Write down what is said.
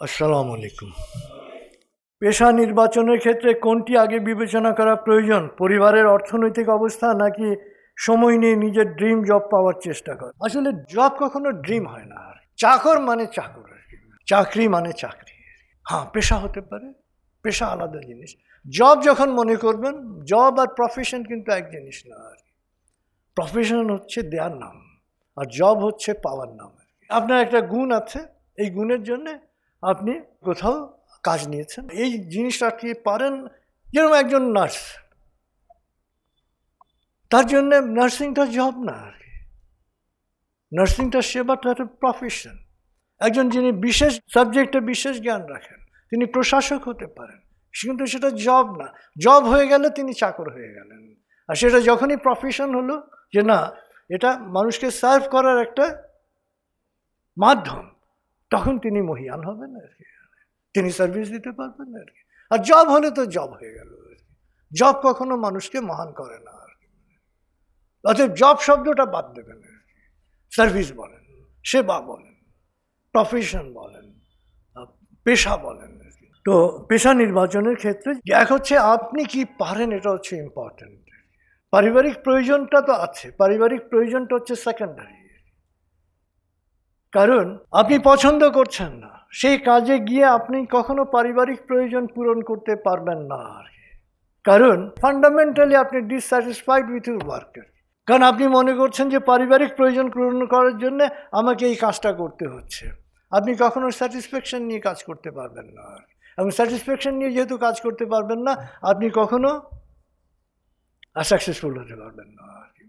আসসালামু আলাইকুম। পেশা নির্বাচনের ক্ষেত্রে কোনটি আগে বিবেচনা করা প্রয়োজন? পরিবারের অর্থনৈতিক অবস্থা নাকি সময় নিয়ে নিজের ড্রিম জব পাওয়ার চেষ্টা কর? আসলে জব কখনো ড্রিম হয় না। আর চাকর মানে চাকর। চাকরি মানে চাকরি। হ্যাঁ পেশা হতে পারে। পেশা আলাদা জিনিস। জব যখন মনে করবেন জব আর প্রফেশন কিন্তু এক জিনিস না। আর প্রফেশন হচ্ছে দেওয়ার নাম। আর জব হচ্ছে পাওয়ার নাম। আপনার একটা গুণ আছে। এই গুণের জন্যে আপনি কোথাও কাজ নিয়েছেন। এই জিনিসটা কি পারেন যেরকম একজন নার্স। তার জন্য নার্সিংটা জব না আর কি। নার্সিংটা সেবাটা একটা প্রফেশন একজন যিনি বিশেষ সাবজেক্টে বিশেষ জ্ঞান রাখেন, তিনি প্রশাসক হতে পারেন। কিন্তু সেটা জব না। জব হয়ে গেলে তিনি চাকর হয়ে গেলেন। আর সেটা যখনই প্রফেশন হলো যে না, এটা মানুষকে সার্ভ করার একটা মাধ্যম। তখন তিনি মহিয়ান হবেন আর কি। তিনি সার্ভিস দিতে পারবেন আর কি। আর জব হলে তো জব হয়ে গেল আর কি। জব কখনো মানুষকে মহান করে না আর কি। অতএব জব শব্দটা বাদ দেবেন আর কি। সার্ভিস বলেন, সেবা বলেন প্রফেশন বলেন পেশা বলেন আর কি। তো পেশা নির্বাচনের ক্ষেত্রে এক হচ্ছে আপনি কি পারেন, এটা হচ্ছে ইম্পর্ট্যান্ট পারিবারিক প্রয়োজনটা তো আছে, পারিবারিক প্রয়োজনটা হচ্ছে সেকেন্ডারি কারণ আপনি পছন্দ করছেন না। সেই কাজে গিয়ে আপনি কখনো পারিবারিক প্রয়োজন পূরণ করতে পারবেন না আর। কারণ ফান্ডামেন্টালি আপনি ডিসস্যাটিসফাইড উইথ ইউর ওয়ার্কার কারণ আপনি মনে করছেন যে পারিবারিক প্রয়োজন পূরণ করার জন্য আমাকে এই কাজটা করতে হচ্ছে। আপনি কখনো স্যাটিসফ্যাকশন নিয়ে কাজ করতে পারবেন না আর এবং স্যাটিসফ্যাকশন নিয়ে যেহেতু কাজ করতে পারবেন না, আপনি কখনো সাকসেসফুল হতে পারবেন না আর কি।